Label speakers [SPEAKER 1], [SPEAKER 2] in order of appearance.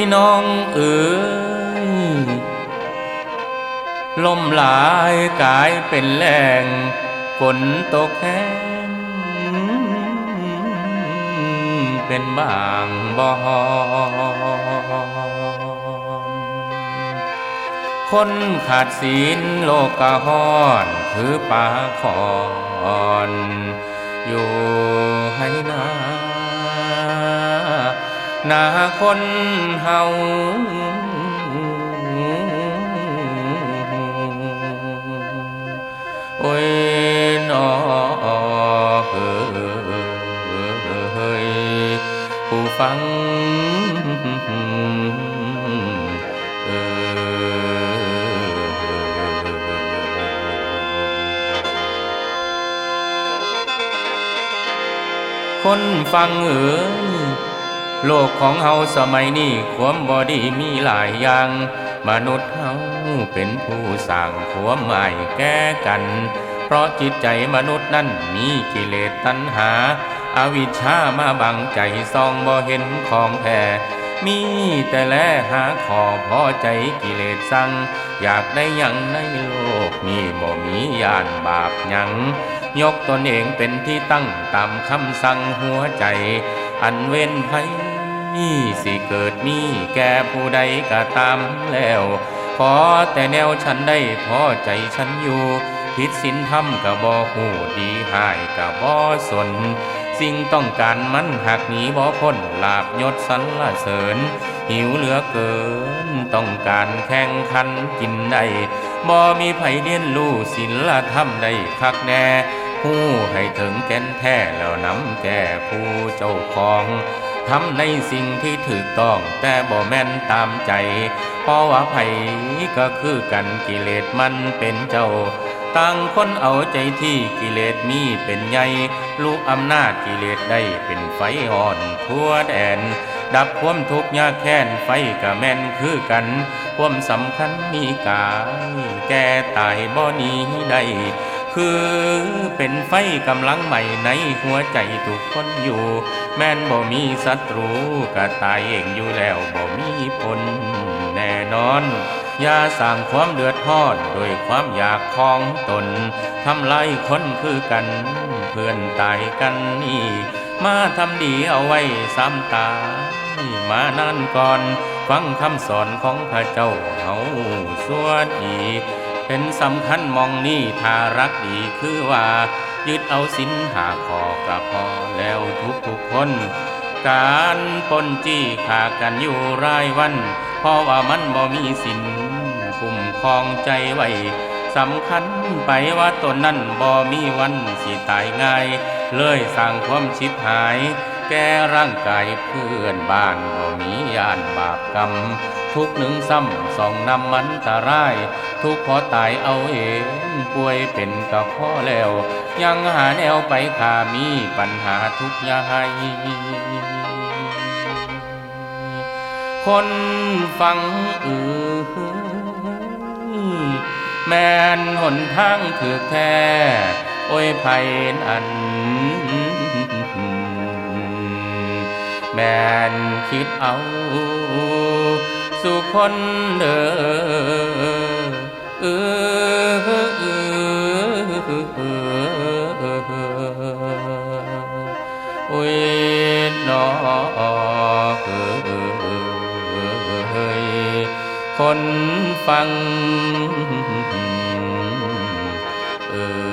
[SPEAKER 1] พี่น้องเอ๋ยลมหลายกลายเป็นแหลงฝนตกแห้งเป็นบางบ่อคนขาดศีลโลกกะฮ้อน คือป่าคอน อยู่ให้ นาคนเฮาโอ้ยนอเฮ้ยผู้ฟังเอคนฟังเอ๋ย โลกของเฮาสมัยนี้ความบอดีมีหลายอย่าง มนุษย์เฮาเป็นผู้สร้างความหมายแก้กัน เพราะจิตใจมนุษย์นั้นมีกิเลสตัณหาอาวิชชามาบังใจซองบ่เห็นของแท้มีแต่แลหาขอพอใจกิเลสสั่งอยากได้ยังในโลกนี้บ่มียานบาปหยัง ยกตนเองเป็นที่ตั้งตามคำสั่งหัวใจ อันเว้นไผสิเกิดมีแก่ผู้ใดก็ตามแล้ว ขอแต่แนวฉันได้พอใจฉันอยู่ ผิดศีลธรรมก็บ่หูดีหายก็บ่สน สิ่งต้องการมันหักหนีบ่พ้นลาบยศสรรเสริญ หิวเหลือเกิน ต้องการแข่งขันกินได้บ่มีไผเรียนรู้ศิลธรรมได้คักแน่ผู้ให้ถึงแก่นแท้แล้วนำแก่ผู้เจ้าของ ทำในสิ่งที่ถูกต้องแต่บ่แม่นตามใจ เพราะว่าไผก็คือกันกิเลสมันเป็นเจ้า ต่างคนเอาใจที่กิเลสมีเป็นใหญ่ลูกอำนาจกิเลสได้เป็นไฟอ่อนทั่วแดน ดับความทุกข์ยากแค้นไฟกะแม่นคือกัน ความสำคัญมีกายแก่ตายบ่หนีได้ คือเป็นไฟกำลังใหม่ในหัวใจทุกคนอยู่ แม่นบ่มีศัตรูก็ตายเองอยู่แล้วบ่มีผลแน่นอน อย่าสร้างความเดือดร้อนโดยความอยากของตนทำลายคนคือกัน เพื่อนตายกันนี่ มาทำดีเอาไว้ซ้ำตายมานั่นก่อน ฟังคำสอนของพระเจ้าเฮาสวดดี เป็นสำคัญมองนี่ถ้ารักดีคือว่า ยึดเอาสินหาขอกับพอแล้วทุกทุกคน การปนจี้ขากันอยู่รายวัน เพราะว่ามันบ่มีสินคุ้มครองใจไว้สำคัญไปว่าตนนั้นบ่มีวันสิตายง่าย เลยสร้างความชิบหาย แก่ร่างกายเพื่อนบ้านบ่มียานบาปกรรม ทุกหนึ่งซ้ำสองนำมันตราย ทุกข์เพอตายเอาเองป่วยเป็นกับพ่อแล้ว ยังหาแนวไปขามีปัญหาทุกข์ยายคนฟังเออแม่นหนทางถือแท้โอ้ยไผอัน แมนคิดเอาสู่คนเด้อเออเออเออเออโอ้ยนอเออเออ